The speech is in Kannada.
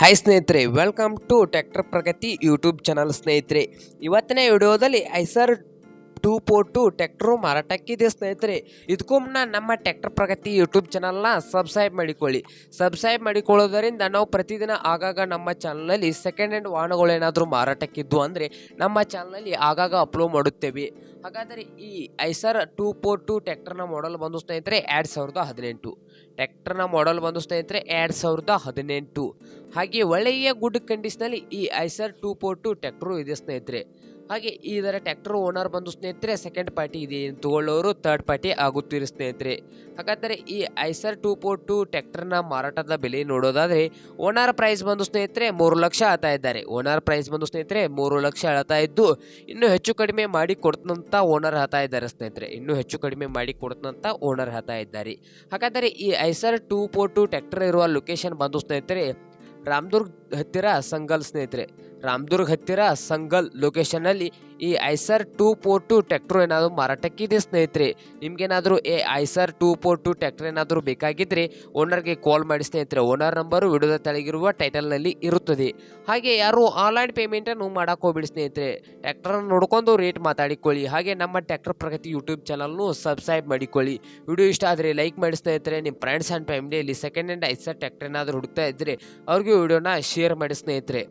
ಹಾಯ್ ಸ್ನೇಹಿತರೆ. Welcome to tractor Pragati YouTube channel ಸ್ನೇಹಿತರೆ. ಇವತ್ತಿನ ವಿಡಿಯೋದಲ್ಲಿ Eicher two four two tractor ಮಾರಾಟಕ್ಕಿದೆ, ಸ್ನೇಹಿತರೆ. ಇದಕ್ಕೂ ಮುನ್ನ ನಮ್ಮ ಟ್ಯಾಕ್ಟರ್ ಪ್ರಗತಿ ಯೂಟ್ಯೂಬ್ ಚಾನಲ್ನ ಸಬ್ಸ್ಕ್ರೈಬ್ ಮಾಡಿಕೊಳ್ಳಿ. ಸಬ್ಸ್ಕ್ರೈಬ್ ಮಾಡಿಕೊಳ್ಳೋದರಿಂದ ನಾವು ಪ್ರತಿದಿನ ಆಗಾಗ ನಮ್ಮ ಚಾನಲಲ್ಲಿ ಸೆಕೆಂಡ್ ಹ್ಯಾಂಡ್ ವಾಹನಗಳೇನಾದರೂ ಮಾರಾಟಕ್ಕಿದ್ದು ಅಂದರೆ ನಮ್ಮ ಚಾನಲಲ್ಲಿ ಆಗಾಗ ಅಪ್ಲೋಡ್ ಮಾಡುತ್ತೇವೆ. ಹಾಗಾದರೆ ಈ ಐಸರ್ ಟೂ ಫೋರ್ ಟು ಟ್ಯಾಕ್ಟರ್ನ ಮಾಡೆಲ್ ಬಂದು, ಸ್ನೇಹಿತರೆ, ಎರಡು ಸಾವಿರದ ಹದಿನೆಂಟು. ಟ್ರ್ಯಾಕ್ಟರ್ನ ಮಾಡೆಲ್ ಬಂದು ಸ್ನೇಹಿತರೆ ಎರಡು ಸಾವಿರದ ಹದಿನೆಂಟು. ಹಾಗೆ ಒಳ್ಳೆಯ ಗುಡ್ ಕಂಡೀಷನಲ್ಲಿ ಈ Eicher two four two tractor ಇದೆ ಸ್ನೇಹಿತರೆ. ಹಾಗೆ ಇದರ ಟ್ರ್ಯಾಕ್ಟರ್ ಓನರ್ ಬಂದು ಸ್ನೇಹಿತರೆ ಸೆಕೆಂಡ್ ಪಾರ್ಟಿ ಇದೆ ತಗೊಳ್ಳೋರು ತರ್ಡ್ ಪಾರ್ಟಿ ಆಗುತ್ತೀರಿ ಸ್ನೇಹಿತರೆ. ಹಾಗಾದರೆ ಈ ಐಸರ್ ಟೂ ಫೋರ್ ಟು ಟ್ಯಾಕ್ಟರ್ನ ಮಾರಾಟದ ಬೆಲೆ ನೋಡೋದಾದರೆ ಓನರ್ ಪ್ರೈಸ್ ಬಂದು ಸ್ನೇಹಿತರೆ ಮೂರು ಲಕ್ಷ ಆಳ್ತಾ ಇದ್ದಾರೆ. ಓನರ್ ಪ್ರೈಸ್ ಬಂದು ಸ್ನೇಹಿತರೆ ಮೂರು ಲಕ್ಷ ಹೇಳ್ತಾ ಇದ್ದು, ಇನ್ನೂ ಹೆಚ್ಚು ಕಡಿಮೆ ಮಾಡಿ ಕೊಡ್ತಂತ ಓನರ್ ಹಾತಾ ಇದ್ದಾರೆ ಸ್ನೇಹಿತರೆ. ಇನ್ನೂ ಹೆಚ್ಚು ಕಡಿಮೆ ಮಾಡಿ ಕೊಡ್ತಂತ ಓನರ್ ಹಾತಾ ಇದ್ದಾರೆ. ಹಾಗಾದರೆ ಈ Eicher two four two tractor ಇರುವ ಲೊಕೇಶನ್ ಬಂದು ಸ್ನೇಹಿತರೆ, ರಾಮದುರ್ಗ್ ಹತ್ತಿರ ಸಂಗಲ್ ಸ್ನೇಹಿತರೆ. ರಾಮದುರ್ಗ್ ಹತ್ತಿರ ಸಂಗಲ್ ಲೊಕೇಶನಲ್ಲಿ ಈ Eicher two four two tractor ಏನಾದರೂ ಮಾರಾಟಕ್ಕಿದೆ ಸ್ನೇಹಿತರೆ? ನಿಮ್ಗೇನಾದರೂ ಏ Eicher two four two tractor ಏನಾದರೂ ಬೇಕಾಗಿದ್ದರೆ ಓನರ್ಗೆ ಕಾಲ್ ಮಾಡಿ ಸ್ನೇಹಿತರೆ. ಓನರ್ ನಂಬರು ವಿಡಿಯೋದ ತೆಳಗಿರುವ ಟೈಟಲ್ನಲ್ಲಿ ಇರುತ್ತದೆ. ಹಾಗೆ ಯಾರು ಆನ್ಲೈನ್ ಪೇಮೆಂಟನ್ನು ಮಾಡಕ್ಕೆ ಹೋಗ್ಬಿಡಿ ಸ್ನೇಹಿತರೆ. ಟ್ರ್ಯಾಕ್ಟರನ್ನು ನೋಡ್ಕೊಂಡು ರೇಟ್ ಮಾತಾಡಿಕೊಳ್ಳಿ. ಹಾಗೆ ನಮ್ಮ ಟ್ಯಾಕ್ಟರ್ ಪ್ರಗತಿ ಯೂಟ್ಯೂಬ್ ಚಾನಲ್ನು ಸಬ್ಸ್ಕ್ರೈಬ್ ಮಾಡಿಕೊಳ್ಳಿ. ವಿಡಿಯೋ ಇಷ್ಟ ಆದರೆ ಲೈಕ್ ಮಾಡಿ ಸ್ನೇಹಿತರೆ. ನಿಮ್ಮ ಫ್ರೆಂಡ್ಸ್ ಆ್ಯಂಡ್ ಫ್ಯಾಮಿಲಿಯಲ್ಲಿ ಸೆಕೆಂಡ್ ಹ್ಯಾಂಡ್ ಐಸರ್ ಟ್ಯಾಕ್ಟ್ರ್ ಏನಾದರೂ ಹುಡುಕ್ತಾ ಇದ್ದರೆ ಅವ್ರಿಗೂ ವಿಡಿಯೋನ ಶೇರ್ ಮಾಡಿ ಸ್ನೇಹಿತರೆ.